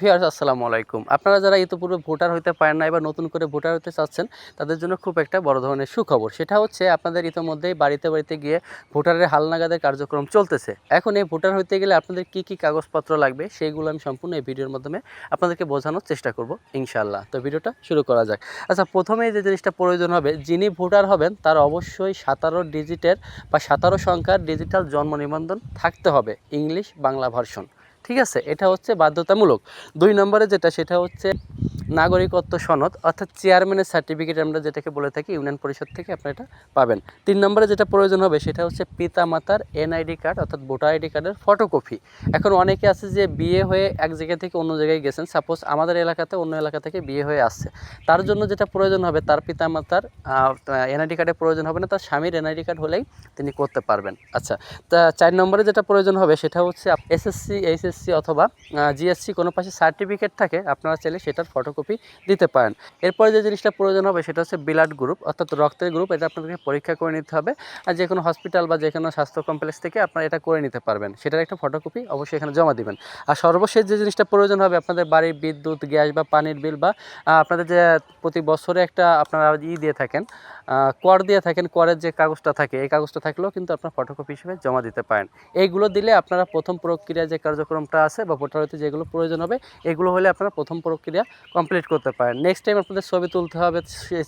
Viewers, আসসালামু আলাইকুম। আপনারা যারা ইতিপূর্বে ভোটার হতে পারেন না এবার নতুন করে ভোটার হতে চাচ্ছেন, তাদের জন্য খুব একটা বড় ধরনের সুখবর। সেটা হচ্ছে আপনাদের ইতিমধ্যেই বাড়িতে বাড়িতে গিয়ে ভোটারের হালনাগাদের কার্যক্রম চলতেছে। এখন এই ভোটার হতে গেলে আপনাদের কি কি কাগজপত্র লাগবে, সেইগুলো আমি সম্পূর্ণ এই ভিডিওর মাধ্যমে আপনাদেরকে বোঝানোর চেষ্টা করব, ইনশাআল্লাহ। তো ভিডিওটা শুরু করা যাক। আচ্ছা প্রথমেই যে জিনিসটা প্রয়োজন হবে, যিনি ভোটার হবেন, তার অবশ্যই সাতারো ডিজিটের বা সাতারো সংখ্যার ডিজিটাল জন্ম নিবন্ধন থাকতে হবে, ইংলিশ বাংলা ভার্সন। ঠিক আছে? এটা হচ্ছে বাধ্যতামূলক। দুই নম্বরে যেটা সেটা হচ্ছে নাগরিকত্ব সনদ, অর্থাৎ চেয়ারম্যানের সার্টিফিকেট আমরা যেটাকে বলে থাকি, ইউনিয়ন পরিষদ থেকে আপনারা এটা পাবেন। তিন নম্বরে যেটা প্রয়োজন হবে, সেটা হচ্ছে পিতা মাতার এনআইডি কার্ড অর্থাৎ ভোটার আইডি কার্ডের ফটোকপি এখন অনেকে আছে যে বিয়ে হয়ে এক জায়গা থেকে অন্য জায়গায় গেছেন সাপোজ আমাদের এলাকাতে অন্য এলাকা থেকে বিয়ে হয়ে আসছে। তার জন্য যেটা প্রয়োজন হবে, তার পিতা মাতার এনআইডি কার্ডের প্রয়োজন হবে না, তার স্বামীর এনআইডি কার্ড হলেই তিনি করতে পারবেন। আচ্ছা তা চার নম্বরে যেটা প্রয়োজন হবে, সেটা হচ্ছে এসএসসি এইচএসসি অথবা জিএসসি কোনো পাশে সার্টিফিকেট থাকে, আপনারা চাইলে সেটার ফটোকপি দিতে পারেন। এরপরে যে জিনিসটা প্রয়োজন হবে সেটা হচ্ছে ব্লাড গ্রুপ, অর্থাৎ রক্তের গ্রুপ, এটা আপনাদেরকে পরীক্ষা করে নিতে হবে। আর যে কোনো হসপিটাল বা যে কোনো স্বাস্থ্য কমপ্লেক্স থেকে আপনারা এটা করে নিতে পারবেন। সেটার একটা ফটোকপি অবশ্যই এখানে জমা দিবেন। আর সর্বশেষ যে জিনিসটা প্রয়োজন হবে আপনাদের বাড়ির বিদ্যুৎ, গ্যাস বা পানির বিল বা আপনাদের যে প্রতি বছরে একটা আপনারা ই দিয়ে থাকেন কর দিয়ে থাকেন, করের যে কাগজটা থাকে, এই কাগজটা থাকলেও কিন্তু আপনার ফটোকপি হিসেবে জমা দিতে পারেন। এইগুলো দিলে আপনারা প্রথম প্রক্রিয়া যে কার্যক্রমটা আছে বা ভোটার যেগুলো প্রয়োজন হবে, এগুলো হলে আপনারা প্রথম প্রক্রিয়া কমপ্লিট করতে পারেন। নেক্সট টাইম আপনাদের ছবি তুলতে হবে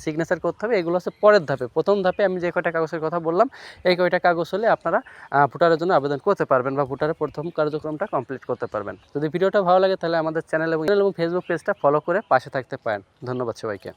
সিগনেচার করতে হবে, এগুলো হচ্ছে পরের ধাপে। প্রথম ধাপে আমি যে কয়টা কাগজের কথা বললাম, এই কয়টা কাগজ হলে আপনারা ভোটারের জন্য আবেদন করতে পারবেন বা ভোটারের প্রথম কার্যক্রমটা কমপ্লিট করতে পারবেন। যদি ভিডিওটা ভালো লাগে তাহলে আমাদের চ্যানেল এবং এবং ফেসবুক পেজটা ফলো করে পাশে থাকতে পারেন। ধন্যবাদ সবাইকে।